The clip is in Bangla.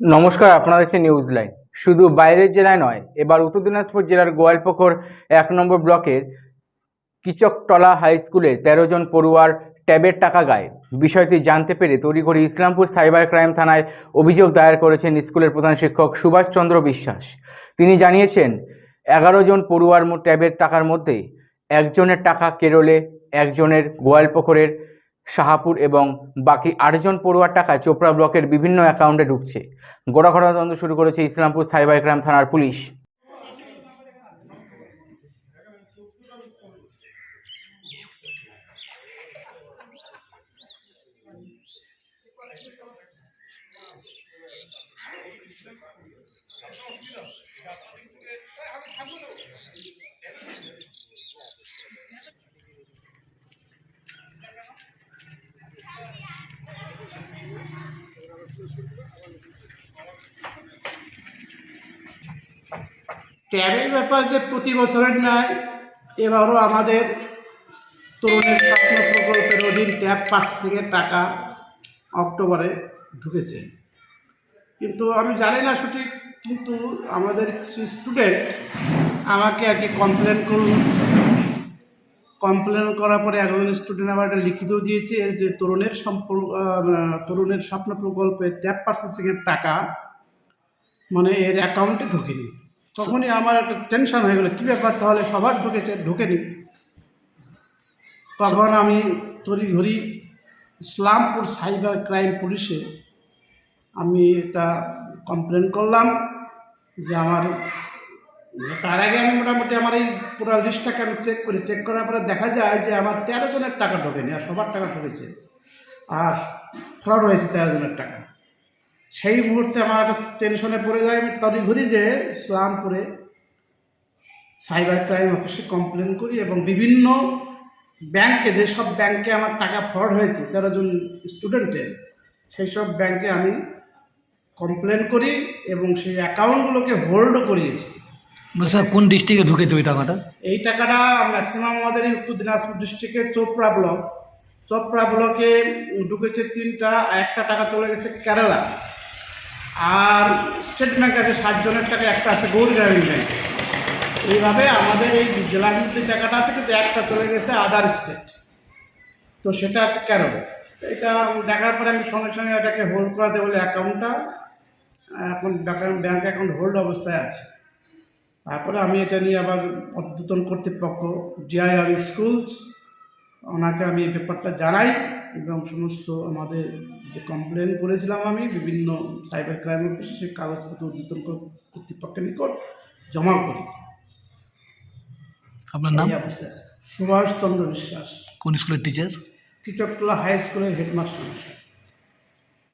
নমস্কার, আপনারা দেখছেন নিউজ লাইন শুধু বাইরের জেলায় নয়, এবার উত্তর দিনাজপুর জেলার গোয়ালপুকুর এক নম্বর ব্লকের কিচকটলা হাই স্কুলের তেরো জন পড়ুয়ার ট্যাবের টাকা গায়েব। বিষয়টি জানতে পেরে তড়িঘড়ি ইসলামপুর সাইবার ক্রাইম থানায় অভিযোগ দায়ের করেছেন স্কুলের প্রধান শিক্ষক সুভাষচন্দ্র বিশ্বাস। তিনি জানিয়েছেন, এগারো জন পড়ুয়ার ট্যাবের টাকার মধ্যে একজনের টাকা কেরলে একজনের গোয়ালপুকুরের শাহাপুর এবং বাকি আটজন পড়ুয়ার টাকা চোপড়া ব্লকের বিভিন্ন অ্যাকাউন্টে ঢুকছে। গোড়া ঘটনা তদন্ত শুরু করেছে ইসলামপুর সাইবার ক্রাইম থানার পুলিশ। ট্যাবের ব্যাপার যে প্রতি বছরের ন্যায়, এবারও আমাদের তরুণের স্বপ্ন প্রকল্পের অধীন ট্যাব পার্সিংয়ের টাকা অক্টোবরে ঢুকেছে। কিন্তু আমি জানি না সঠিক, কিন্তু আমাদের কিছু স্টুডেন্ট আমাকে আর কি কমপ্লেন করল কমপ্লেন করার পরে একজন স্টুডেন্ট আবার একটা লিখিত দিয়েছে যে তরুণের সম্পর্ক তরুণের স্বপ্ন প্রকল্পে ট্যাব পার্সেসিংয়ের টাকা মানে এর অ্যাকাউন্টে ঢুকেনি। তখনই আমার একটা টেনশন হয়ে গেলো, কী ব্যাপার? তাহলে সবার ঢুকেছে, ঢুকেনি। তখন আমি তরি ঘড়ি ইসলামপুর সাইবার ক্রাইম পুলিশে আমি এটা কমপ্লেন করলাম যে আমার তার আগে আমি মোটামুটি আমার এই পুরো লিস্টটাকে আমি চেক করি। চেক করার পরে দেখা যায় যে আমার তেরো জনের টাকা ঢোকেনি আর সবার টাকা ঢুকেছে। আর ফ্রড হয়েছে তেরো জনের টাকা। সেই মুহূর্তে আমার টেনশনে পড়ে যায়। আমি তড়িঘড়ি যে ইসলামপুরে সাইবার ক্রাইম অফিসে কমপ্লেন করি এবং বিভিন্ন ব্যাংকে যেসব ব্যাংকে আমার টাকা ফ্রড হয়েছে, তেরো জন স্টুডেন্টের সেই সব ব্যাংকে আমি কমপ্লেন করি এবং সেই অ্যাকাউন্টগুলোকে হোল্ডও করিয়েছি। স্যার, কোন ডিস্ট্রিক্টে ঢুকেছে ওই টাকাটা? এই টাকাটা ম্যাক্সিমাম আমাদের এই উত্তর দিনাজপুর ডিস্ট্রিক্টের চোপড়া ব্লক। চোপড়া ব্লকে ঢুকেছে তিনটা, একটা টাকা চলে গেছে কেরালা। আর স্টেট ব্যাঙ্ক আছে সাতজনের টাকা, একটা আছে গৌর গ্রামীণ ব্যাংকে এইভাবে আমাদের এই মধ্যে টাকাটা আছে, কিন্তু একটা চলে গেছে আদার স্টেট তো সেটা আছে কেরলে। এটা দেখার পরে আমি সঙ্গে সঙ্গে এটাকে হোল্ড করাতে বলে অ্যাকাউন্টটা এখন ব্যাংক অ্যাকাউন্ট হোল্ড অবস্থায় আছে। তারপরে আমি এটা নিয়ে আবার অদ্যতন কর্তৃপক্ষ ডিআইআর স্কুলস ওনাকে আমি এই ব্যাপারটা জানাই এবং সমস্ত আমাদের যে কমপ্লেন করেছিলাম আমি বিভিন্ন সাইবার ক্রাইম অফিসে সেই কাগজপত্র উদ্যতন কর্তৃপক্ষের নিকট জমা করি। আপনার নাম? সুভাষচন্দ্র বিশ্বাস। কোন স্কুলের টিচার কিচকতলা হাই স্কুলের হেডমাস্টার